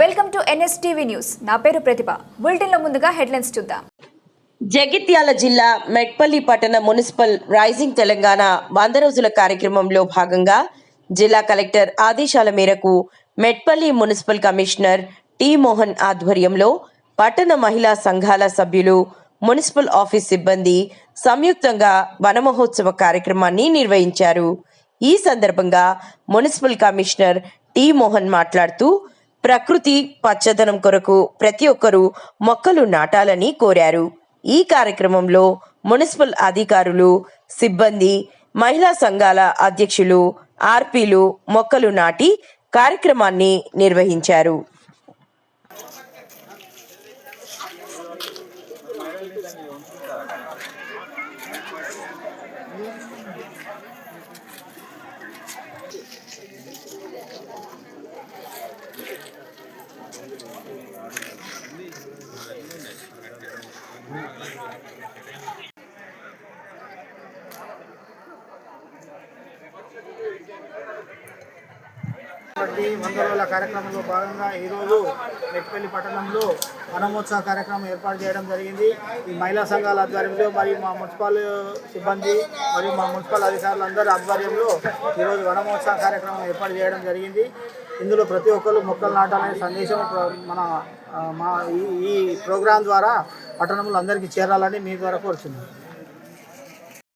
Welcome to NSTV news. నా పేరు ప్రతిభ. బులెటిన్లో ముందుగా హెడ్లైన్స్ చూద్దాం. జగిత్యాల జిల్లా మెట్పల్లి పట్టణ మున్సిపల్ రైజింగ్ తెలంగాణ వంద రోజుల కార్యక్రమంలో భాగంగా జిల్లా కలెక్టర్ ఆదేశాల మేరకు Metpally municipal commissioner T Mohan ఆధ్వర్యంలో పట్టణ మహిళా సంఘాల సభ్యులు మున్సిపల్ ఆఫీస్ సిబ్బంది సంయుక్తంగా వనమహోత్సవ కార్యక్రమాన్ని నిర్వహించారు. ఈ సందర్భంగా మున్సిపల్ కమిషనర్ టి మోహన్ మాట్లాడుతూ ప్రకృతి పచ్చదనం కొరకు ప్రతి ఒక్కరూ మొక్కలు నాటాలని కోరారు. ఈ కార్యక్రమంలో మున్సిపల్ అధికారులు సిబ్బంది మహిళా సంఘాల అధ్యక్షులు ఆర్పీలు మొక్కలు నాటి కార్యక్రమాన్ని నిర్వహించారు. వంద రోజుల కార్యక్రమంలో భాగంగా ఈరోజు మెట్పల్లి పట్టణంలో వనమోత్సవ కార్యక్రమం ఏర్పాటు చేయడం జరిగింది. ఈ మహిళా సంఘాల ఆధ్వర్యంలో మరియు మా మున్సిపల్ సిబ్బంది మరియు మా మున్సిపల్ అధికారులందరి ఆధ్వర్యంలో ఈరోజు వనమోత్సవ కార్యక్రమం ఏర్పాటు చేయడం జరిగింది. ఇందులో ప్రతి ఒక్కరు మొక్కలు నాటాలనే సందేశం ప్ర- మన మా ఈ ప్రోగ్రాం ద్వారా పట్టణంలో అందరికీ చేరాలని మీ ద్వారా కోరుతున్నాను